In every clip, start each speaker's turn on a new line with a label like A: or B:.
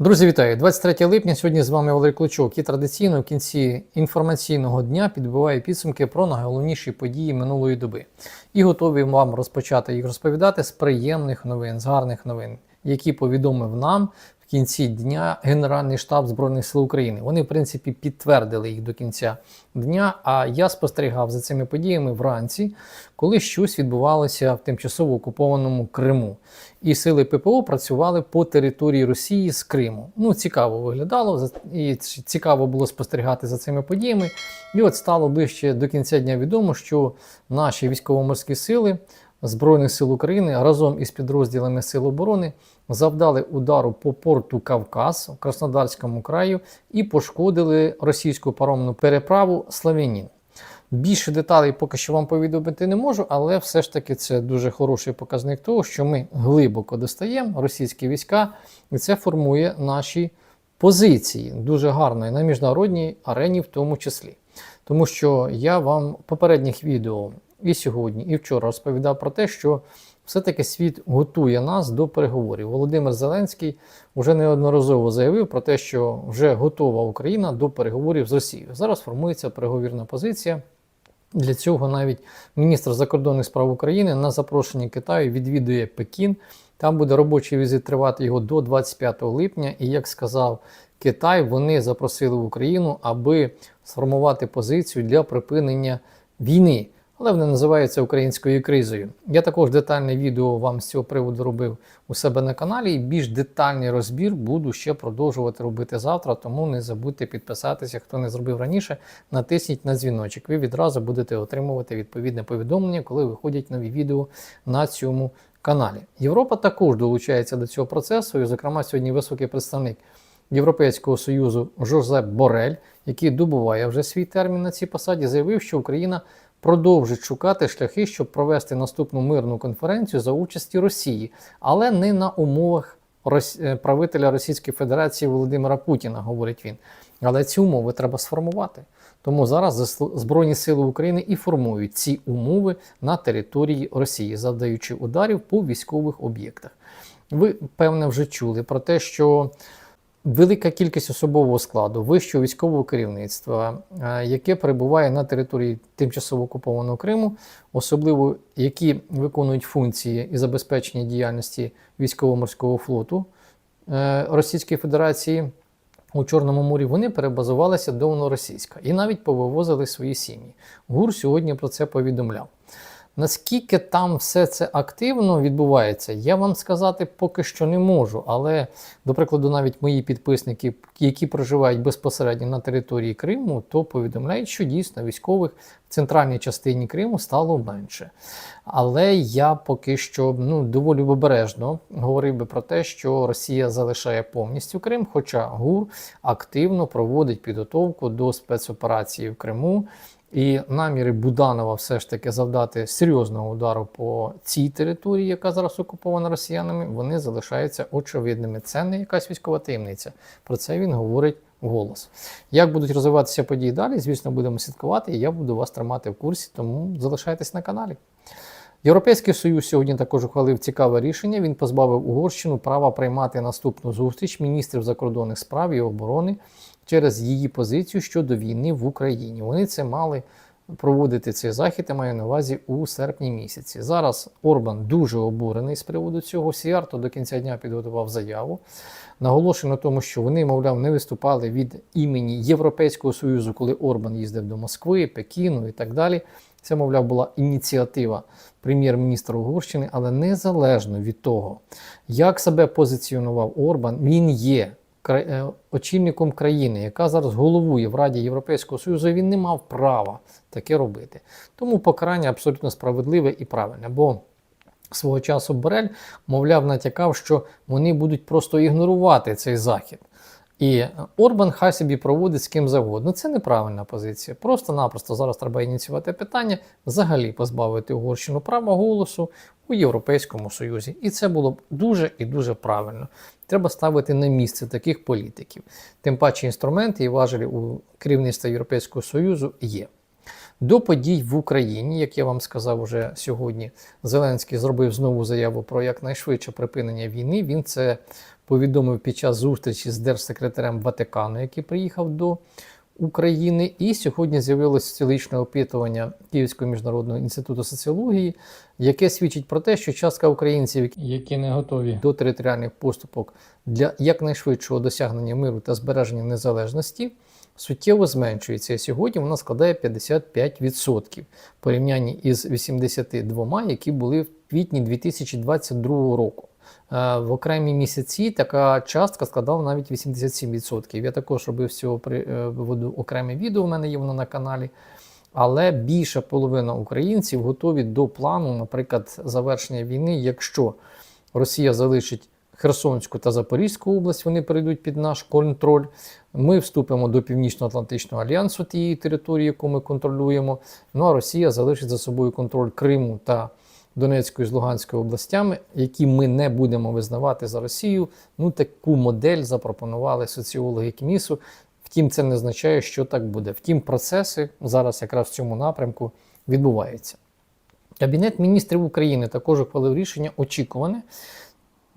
A: Друзі, вітаю! 23 липня. Сьогодні з вами Валерій Клочок і традиційно в кінці інформаційного дня підбиваю підсумки про найголовніші події минулої доби. І готові вам розпочати їх розповідати з приємних новин, з гарних новин, які повідомив нам кінці дня Генеральний штаб Збройних сил України. Вони, в принципі, підтвердили їх до кінця дня. А я спостерігав за цими подіями вранці, коли щось відбувалося в тимчасово окупованому Криму. І сили ППО працювали по території Росії з Криму. Ну, цікаво виглядало, і цікаво було спостерігати за цими подіями. І от стало ближче до кінця дня відомо, що наші військово-морські сили Збройних сил України разом із підрозділами Сил оборони завдали удару по порту Кавказ в Краснодарському краю і пошкодили російську паромну переправу Славянін. Більше деталей поки що вам повідомити не можу, але все ж таки це дуже хороший показник того, що ми глибоко достаємо російські війська, і це формує наші позиції дуже гарно і на міжнародній арені, в тому числі. Тому що я вам в попередніх відео і сьогодні, і вчора розповідав про те, що все-таки світ готує нас до переговорів. Володимир Зеленський вже неодноразово заявив про те, що вже готова Україна до переговорів з Росією. Зараз формується переговірна позиція. Для цього навіть міністр закордонних справ України на запрошенні Китаю відвідує Пекін. Там буде робочий візит тривати його до 25 липня. І як сказав Китай, вони запросили в Україну, аби сформувати позицію для припинення війни. Але вони називаються українською кризою. Я також детальне відео вам з цього приводу робив у себе на каналі, і більш детальний розбір буду ще продовжувати робити завтра. Тому не забудьте підписатися, хто не зробив раніше, натисніть на дзвіночок. Ви відразу будете отримувати відповідне повідомлення, коли виходять нові відео на цьому каналі. Європа також долучається до цього процесу, і, зокрема, сьогодні високий представник Європейського союзу Жозеп Борель, який добуває вже свій термін на цій посаді, заявив, що Україна продовжить шукати шляхи, щоб провести наступну мирну конференцію за участі Росії, але не на умовах е, правителя Російської Федерації Володимира Путіна, говорить він. Але ці умови треба сформувати. Тому зараз Збройні Сили України і формують ці умови на території Росії, завдаючи ударів по військових об'єктах. Ви, певне, вже чули про те, що велика кількість особового складу вищого військового керівництва, е, яке перебуває на території тимчасово окупованого Криму, особливо які виконують функції і забезпечення діяльності військово-морського флоту е, Російської Федерації у Чорному морі, вони перебазувалися до новоросійська і навіть повивозили свої сім'ї. ГУР сьогодні про це повідомляв. Наскільки там все це активно відбувається, я вам сказати поки що не можу. Але, до прикладу, навіть мої підписники, які проживають безпосередньо на території Криму, то повідомляють, що дійсно військових в центральній частині Криму стало менше. Але я поки що ну, доволі обережно говорив би про те, що Росія залишає повністю Крим, хоча ГУР активно проводить підготовку до спецоперації в Криму. І наміри Буданова все ж таки завдати серйозного удару по цій території, яка зараз окупована росіянами, вони залишаються очевидними. Це не якась військова таємниця. Про це він говорить голос. Як будуть розвиватися події далі, звісно, будемо слідкувати, і я буду вас тримати в курсі, тому залишайтесь на каналі. Європейський Союз сьогодні також ухвалив цікаве рішення. Він позбавив Угорщину права приймати наступну зустріч міністрів закордонних справ і оборони через її позицію щодо війни в Україні. Вони це мали проводити цей захід, я маю на увазі у серпні місяці. Зараз Орбан дуже обурений з приводу цього. Сіарто до кінця дня підготував заяву. Наголошено на тому, що вони, мовляв, не виступали від імені Європейського Союзу, коли Орбан їздив до Москви, Пекіну і так далі. Це, мовляв, була ініціатива прем'єр-міністра Угорщини, але незалежно від того, як себе позиціонував Орбан, він є очільником країни, яка зараз головує в Раді Європейського Союзу, він не мав права таке робити. Тому покарання абсолютно справедливе і правильне. Бо свого часу Борель, мовляв, натякав, що вони будуть просто ігнорувати цей захід. І Орбан хай собі проводить з ким завгодно. Це неправильна позиція. Просто-напросто зараз треба ініціювати питання, взагалі позбавити Угорщину права голосу у Європейському Союзі. І це було б дуже і дуже правильно. Треба ставити на місце таких політиків. Тим паче інструменти і важелі у керівництва Європейського Союзу є. До подій в Україні, як я вам сказав уже сьогодні, Зеленський зробив знову заяву про якнайшвидше припинення війни. Він це повідомив під час зустрічі з держсекретарем Ватикану, який приїхав до України. І сьогодні з'явилося соціологічне опитування Київського міжнародного інституту соціології, яке свідчить про те, що частка українців, які не готові до територіальних поступок для якнайшвидшого досягнення миру та збереження незалежності, суттєво зменшується. І сьогодні вона складає 55% в порівнянні із 82, які були в квітні 2022 року. Е, В окремі місяці така частка складала навіть 87%. Я також робив цього приводу окреме відео, у мене є воно на каналі. Але більша половина українців готові до плану, наприклад, завершення війни, якщо Росія залишить Херсонську та Запорізьку область, вони перейдуть під наш контроль. Ми вступимо до Північно-Атлантичного альянсу тієї території, яку ми контролюємо. Ну а Росія залишить за собою контроль Криму та Донецької з Луганської областями, які ми не будемо визнавати за Росію. Ну таку модель запропонували соціологи КМІСу. Втім, це не означає, що так буде. Втім, процеси зараз якраз в цьому напрямку відбуваються. Кабінет міністрів України також ухвалив рішення очікуване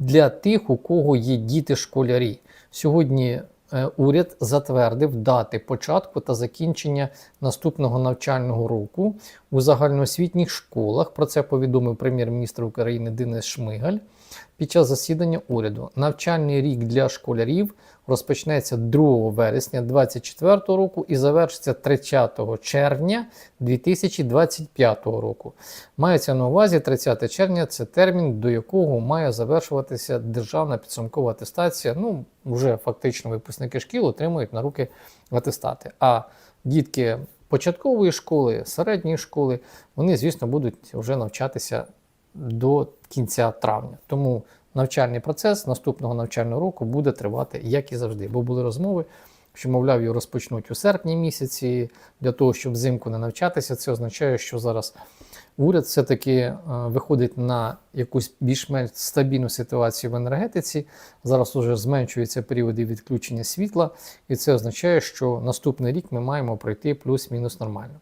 A: для тих, у кого є діти-школярі. Сьогодні е, уряд затвердив дати початку та закінчення наступного навчального року у загальноосвітніх школах. Про це повідомив прем'єр-міністр України Денис Шмигаль під час засідання уряду. Навчальний рік для школярів розпочнеться 2 вересня 2024 року і завершиться 30 червня 2025 року. Мається на увазі 30 червня це термін, до якого має завершуватися державна підсумкова атестація. Ну, вже фактично випускники шкіл отримують на руки атестати. А дітки початкової школи, середньої школи, вони, звісно, будуть вже навчатися до кінця травня. Тому навчальний процес наступного навчального року буде тривати, як і завжди. Бо були розмови, що, мовляв, його розпочнуть у серпні місяці для того, щоб взимку не навчатися. Це означає, що зараз уряд все-таки е, виходить на якусь більш-менш стабільну ситуацію в енергетиці. Зараз уже зменшуються періоди відключення світла, і це означає, що наступний рік ми маємо пройти плюс-мінус нормально.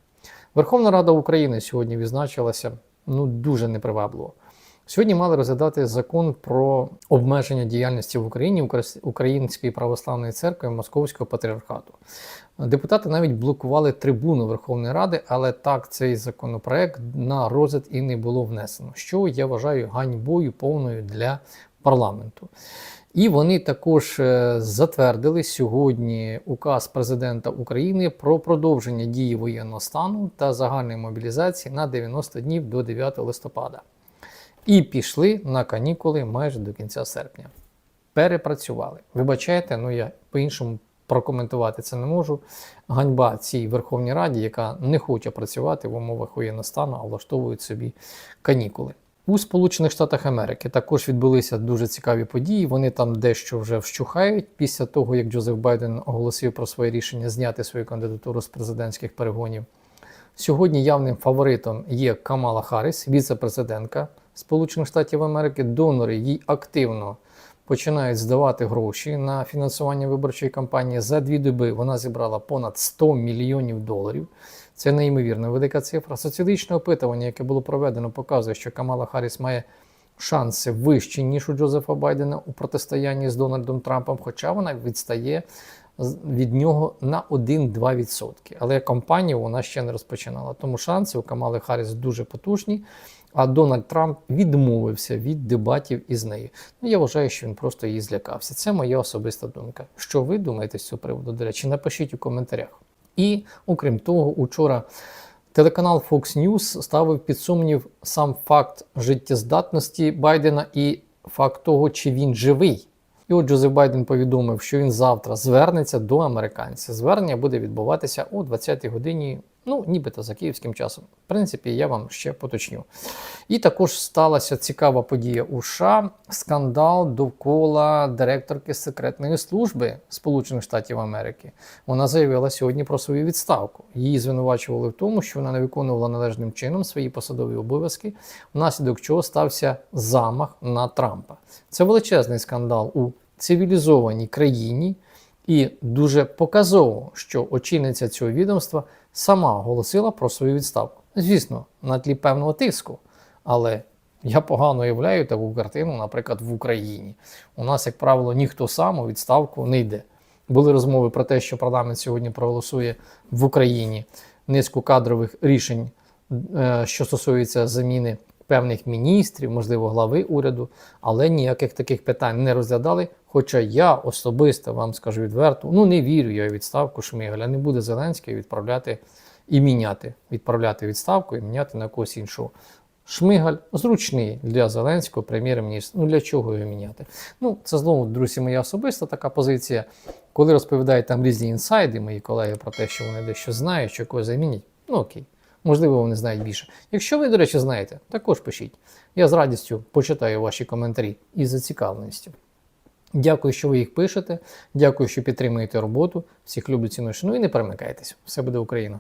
A: Верховна Рада України сьогодні відзначилася ну дуже непривабливо. Сьогодні мали розглядати закон про обмеження діяльності в Україні Української православної церкви Московського патріархату. Депутати навіть блокували трибуну Верховної Ради, але так цей законопроект на розгляд і не було внесено, що я вважаю ганьбою повною для парламенту. І вони також е, затвердили сьогодні указ президента України про продовження дії воєнного стану та загальної мобілізації на 90 днів до 9 листопада. І пішли на канікули майже до кінця серпня. Перепрацювали. Вибачайте, ну я по-іншому прокоментувати це не можу. Ганьба цій Верховній Раді, яка не хоче працювати в умовах воєнного стану, а влаштовують собі канікули. У Сполучених Штатах Америки також відбулися дуже цікаві події. Вони там дещо вже вщухають після того, як Джозеф Байден оголосив про своє рішення зняти свою кандидатуру з президентських перегонів. Сьогодні явним фаворитом є Камала Харріс, віце-президентка Сполучених Штатів Америки. Донори їй активно починають здавати гроші на фінансування виборчої кампанії. За дві доби вона зібрала понад 100 мільйонів доларів. Це неймовірно велика цифра. Соціологічне опитування, яке було проведено, показує, що Камала Харріс має шанси вищі, ніж у Джозефа Байдена у протистоянні з Дональдом Трампом, хоча вона відстає від нього на 1-2%. Але кампанію вона ще не розпочинала. Тому шанси у Камали Харріс дуже потужні. А Дональд Трамп відмовився від дебатів із нею. Ну, я вважаю, що він просто її злякався. Це моя особиста думка. Що ви думаєте з цього приводу? До речі, напишіть у коментарях. І окрім того, учора телеканал Fox News ставив під сумнів сам факт життєздатності Байдена і факт того, чи він живий. І от Джозеф Байден повідомив, що він завтра звернеться до американців. Звернення буде відбуватися о 20-й годині Ну, нібито за київським часом. В принципі, я вам ще поточню. І також сталася цікава подія у США скандал довкола директорки секретної служби Сполучених Штатів Америки. Вона заявила сьогодні про свою відставку. Її звинувачували в тому, що вона не виконувала належним чином свої посадові обов'язки, внаслідок чого стався замах на Трампа. Це величезний скандал у цивілізованій країні І дуже показово, що очільниця цього відомства сама оголосила про свою відставку. Звісно, на тлі певного тиску, але я погано уявляю таку картину, наприклад, в Україні. У нас, як правило, ніхто сам у відставку не йде. Були розмови про те, що парламент сьогодні проголосує в Україні низку кадрових рішень, е, що стосується заміни певних міністрів, можливо, глави уряду, але ніяких таких питань не розглядали. Хоча я особисто вам скажу відверто, ну не вірю я у відставку Шмигаля. Не буде Зеленський відправляти і міняти, відправляти відставку і міняти на когось іншого. Шмигаль зручний для Зеленського прем'єр-міністр. Ну для чого його міняти? Ну, це знову, друзі, моя особиста така позиція. Коли розповідають там різні інсайди, мої колеги про те, що вони дещо знають, що когось замінять, ну окей. Можливо, вони знають більше. Якщо ви, до речі, знаєте, також пишіть. Я з радістю почитаю ваші коментарі і зацікавленістю. Дякую, що ви їх пишете. Дякую, що підтримуєте роботу. Всіх люблю ціную Ну і не перемикайтесь. Все буде Україна!